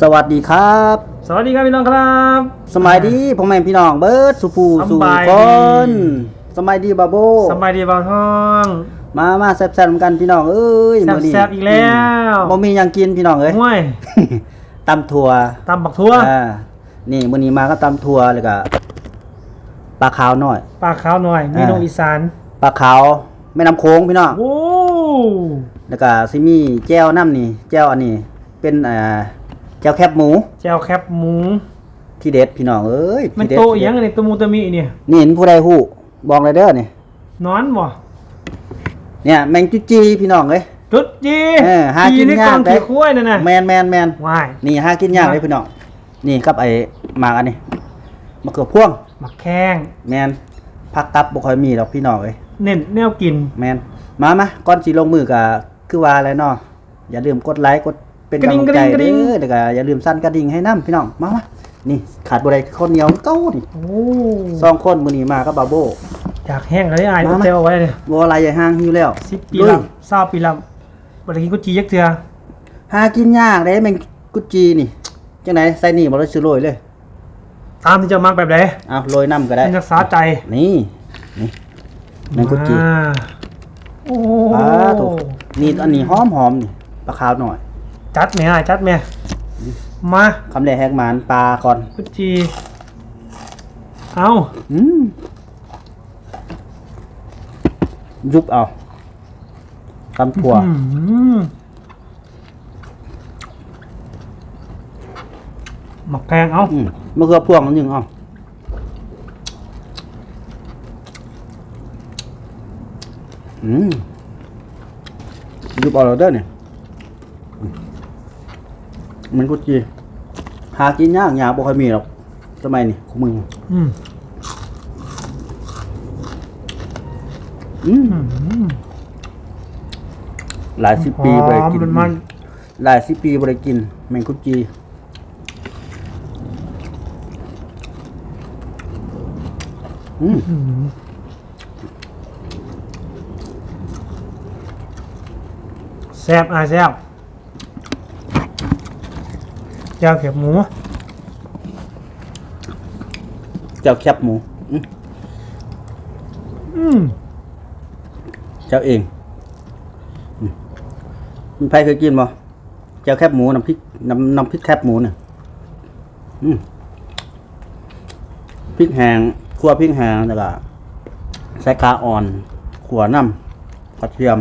สวัสดีครับ สวัสดีครับพี่น้องครับ สมัยดีพ่อแม่พี่น้องเบิร์ดสุภูสสุบายดีคนสมัยดีบาโบสบายดีเบาทอง มามาแซ่บๆกันพี่น้องเอ้ยแซ่บมื้นี้แซ่บอีกแล้วบ่มีหยังกินพี่น้องเอ้ยห่วยตำถั่วตำบักทั่วอ่านี่มื้อนี้มาก็ตำถั่วแล้วก็ปลาขาวหน่อยปลาขาวหน่อยเมนูอ่าอีสานปลาขาวแม่น้ำโค้งพี่น้องโอ้แล้วก็สิมีแจ่วน้ำนี่แจ่วอันนี้เป็นอ่า แจ่วแคบหมูแจ่วแคบหมู ที่เด็ดพี่น้องเอ้ยมันที่เด็ดโตอีหยังอันนี้ตัวมูตะมีเนี่ยนี่เห็นผู้ใดฮู้บอกเลยเด้อนี่นอนบ่เนี่ยแมงจุจีพี่น้องเอ้ย จุดจีเออหากินในยากกองเด้ขี้คุ้ยนั่นน่ะแมนแมนแมนว้ายนี่หากินยากเลยพี่น้องนี่กับไอ้หมากอันนี้มะเขือพ่วงหมักแข้งแมนผักตับบ่ค่อยมีหรอกพี่น้องเอ้ย เน้นแนวกิน แมนมามาก่อนสิลงมือก็คือว่าอะไรเนาะอย่าลืมกดไลค์กด เป็นกำลังใจกระดิ่เด้งกระดิ่งอแล้วก็อย่าลืมสั่นกระดิ่งให้นํพี่น้องมามานี่ขาดบ่ได้คนเหนียวเก้านี่โอ้สองคนมื้อนี้มากับบาโบอยากแห้งเลยอายมามาเตลเอาไว้เลยบ่อะไรใหญ่ห้างหิวแล้วสิบปีลุยลำเศร้าปีลำบ่ได้กินกุจียักเทื่อหากินยากเด้แมงกุจีนี่จังไหนใส่นี่บ่ได้สิโรยเลย ตามที่เจะมักแบบไหนเอาโรยน้ำก็ได้มันจะสาใจนี่นี่แมงกุจีอ่าโอ้ปลาถูกนี่อันนี้หอมหอมนี่ปลาขาวหน่อย จัดแม่อะจัดแม่มาคำแรกแหกหมานปลาก่อนกุจีเอาอืมยุบเอาตำถั่วอื้อหือหมักแพงเอาอืมมะเขือพวงอันหนึ่งเอาอืมยุบเอาแล้วเด้อเนี่ยอืม มันกุจีหากินยากยากบ่ค่อยมีหรอกสมัยนี้ของมึงอืมอืมอื้อหือหลายสิบปีบ่ได้กินหอมมัน หลายสิบปีบ่ได้กิน แมงกุจีอืมอื้อหือแซ่บอะแซ่บ เจ้าเข็บหมูเจ้าแคบหมูอืมอืมเจ้าเองอืมมีใครเคยกินบ่เจ้าแคบหมูน้ำพริกน้ำน้ำพริกแคบหมูเนี่ยอืมพริกแห้งคั่วพริกแห้งแล้วก็ใส่ขาอ่อนขัวน้ำกระเทียม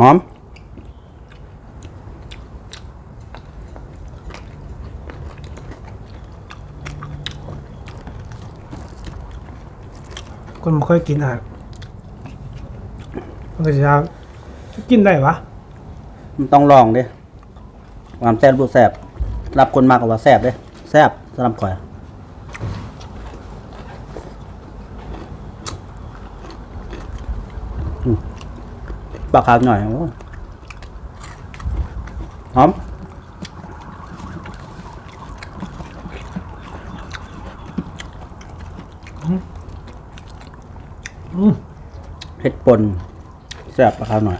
หอม คนไม่ค่อยกินอะมันก็จะกินได้วะมันต้องลองด้ความแซ่บรูปแซ่บรับคนมากกว่าแซ่บเด้แซ่บสำหรับข่อยปลาขาวหน่อยโอ้หอม อืม เผ็ด ป่นแซ่บปลาขาวหน่อย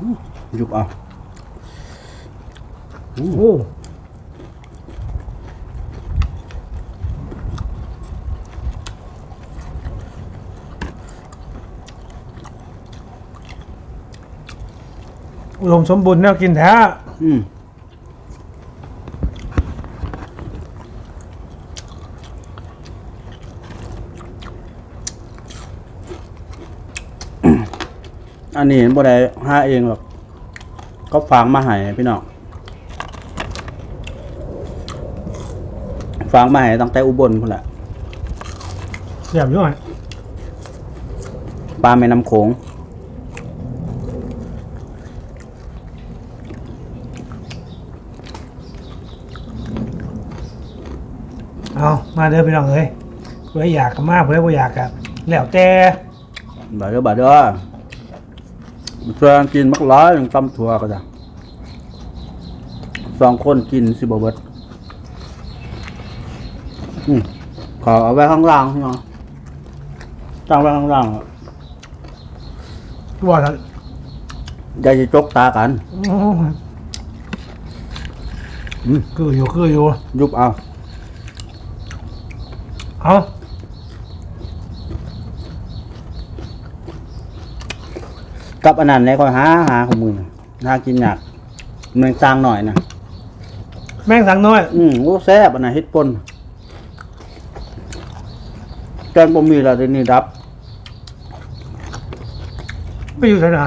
อืมยุบเอาโอ้อุดมสมบูรณ์แนวกินแท้ อืม อันนี้บ่ได้หาเองหรอกก็ฝางมาให้พี่น้องฝางมาให้ตั้งแต่อุบลพุ่นแหละเสียบอยู่ไหมปลาแม่น้ำโขงเอามาเด้อพี่น้องเอ้ยเพื่ออยากกับมาเพื่อบ่อยากกับแล้วแต่บาดเด้อบาดเด้อ เพื่อนกินมักร้ายยังตำถั่วก็จ้ะสองคนกินสิบเบิดอืมขอเอาไว้ข้างล่างพี่น้องตั้งไว้ข้างล่างอะว่าท่านอย่าจะจกตากันโอ้ยอืมคืออยู่คืออยู่ยุบเอา เอา กับอันนั้นเนี่ยคอยหาหาของมึงหากินยากมันจางหน่อยนะแม่งสังน้อย อืมโอ้แซ่บอันนั้นเฮ็ดป่นแกงบ่มีแล้วเดี๋ยวนี้ดับไม่อยู่ไหน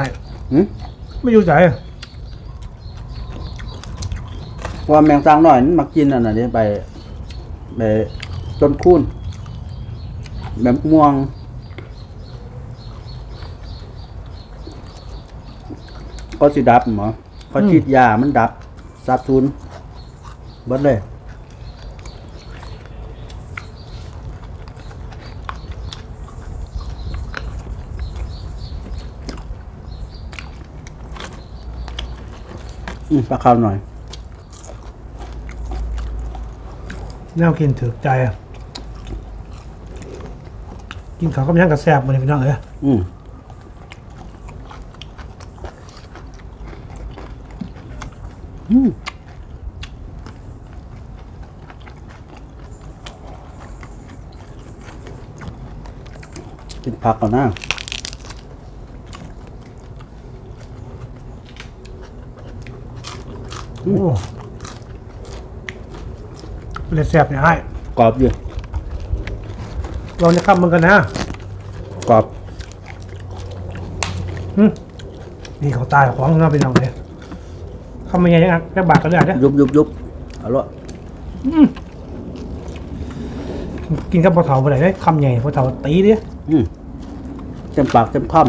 หึไม่อยู่ไหนเพราะว่าแมงจางหน่อยมันมักกินอันนั้นเด้ไปไปต้นคูนแบบม่วง ก็สิดับหมอเขาฉีดยามันดับซับซูนเบิดเลยอืมปลาข้าวหน่อย แนวกินถือใจอะกินข้าวกับย่างกับแซ่บมาเลยพี่น้องเอ้ยอืมอืม กินผักก่อนนะโอ้เลยแซ่บเนี่ยไอ้กรอบอยู่ลองจะขับมันกันนะกรอบหึนี่เขาตายของเราพี่น้องเลย คำมันยังไงจะบากกันเลยอะเนี่ยยุบยุบยุบเอาละกินกับปลาเถาไปไหนได้คำใหญ่ปลาเถาตีดิอืมเต็มปากเต็มคำ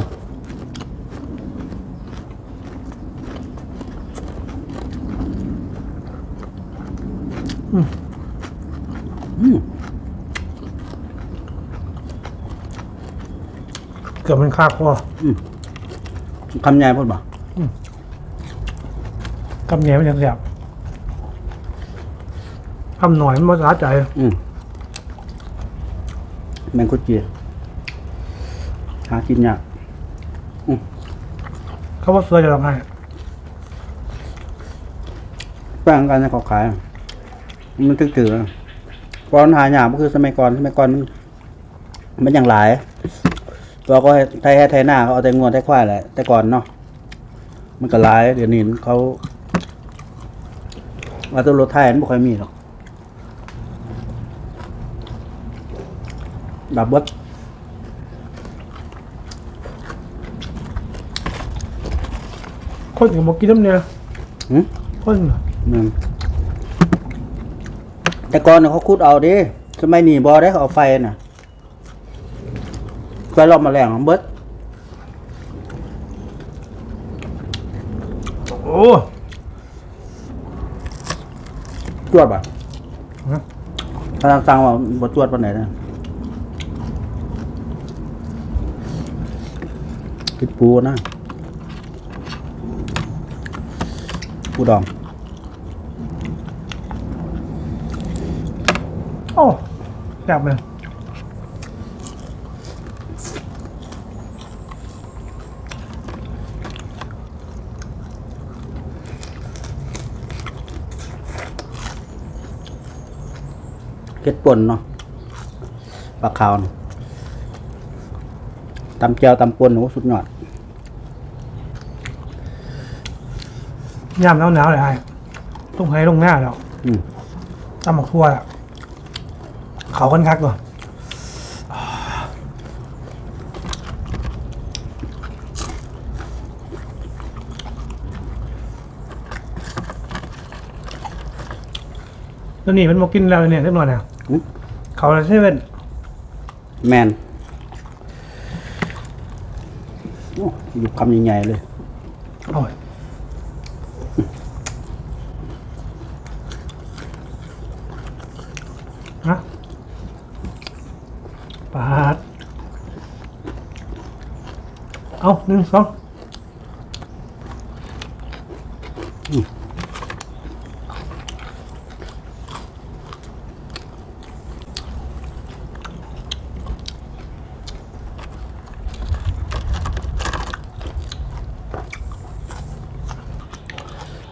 อืมเกือบมันคาคอคำใหญ่พูดบ่ คำใหญ่มันยังแซ่บคำหน่อยมันมาสาใจ อืมแมงคุดจีหากินยากเขาว่าเสือจะทำให้แป้งกันในเขาขายอะมันถึกถือก่อนหาหยาบก็คือสมัยก่อนสมัยก่อนมันมันอย่างหลาย ตัวก็ไทยแห่ไทยหน้าเขาเอาแต่งวดไทยควายแหละแต่ก่อนเนาะมันก็หลาย เดี๋ยวนี้เขา ว่าตัวรถไทยมันไม่ค่อยมีหรอก ดับเบิดคนกับบอกกินน้ำเนี่ยหืมคนอืมแต่ก่อนน่ะเขาคุดเอาดิสมัยนี้บอได้เขาเอาไฟน่ะไฟรอบมาแรงของเบิด โอ้ จวดป่ะฮะถ้าสั่งว่าบจวดปานไหนนะคิดปูนะปูดองโอ้แซ่บเลย เก็ดป่นเนาะปลาขาวน่ะตำแจวตำป่นโอ้สุดยอดยามหนาวๆเลยไอ้ลงไห้ลงหน้าแล้วอืมตำหมกทั่วอะเขากันคักก่อนแล้วนี่มันมากินแล้วเนี่ยเรียบร้อยแล้วอืม เขาเลยเซเว่นแมนโอ้หยิบคำใหญ่ๆเลยโอ้ยฮะปาด เอาหนึ่งสอง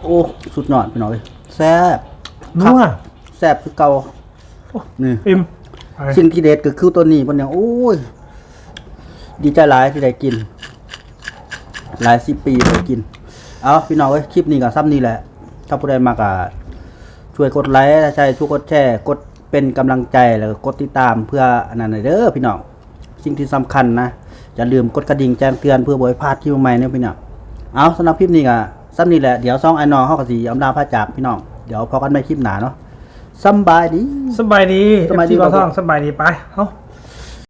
อ้สุดยอดพี่น้องเอ้ยแซ่บนัวแซ่บคือเก่านี่อิ่มไปสิ่งที่เด็ดก็คือตัวนี้มันเนี่ยโอ้ยดีใจหลายที่ได้กิน หลายสิบปีได้กิน เอาพี่น้องเอ้ยคลิปนี้ก็ซ้ำนี้แหละ ถ้าผู้ใดมากอะช่วยกดไลค์ใช่ช่วยกดแชร์กดเป็นกำลังใจแล้วก็กดติดตามเพื่ออันนั้นหน่อยเด้อพี่น้องสิ่งที่สำคัญนะอย่าลืมกดกระดิ่งแจ้งเตือนเพื่อบ่ให้พลาดคลิปใหม่ๆเนี่ยพี่น้องเอาสำหรับคลิปนี้ก็ ซ้ำนี้แหละเดี๋ยวซ่องไอ้น้องเฮาก็สิอำลาพระจากพี่น้องเดี๋ยวพอกันใหม่คลิปหน้าเนาะสำบายดี สบายดีสบายดีเอฟซีบ่าวทองสบายดีไปเฮา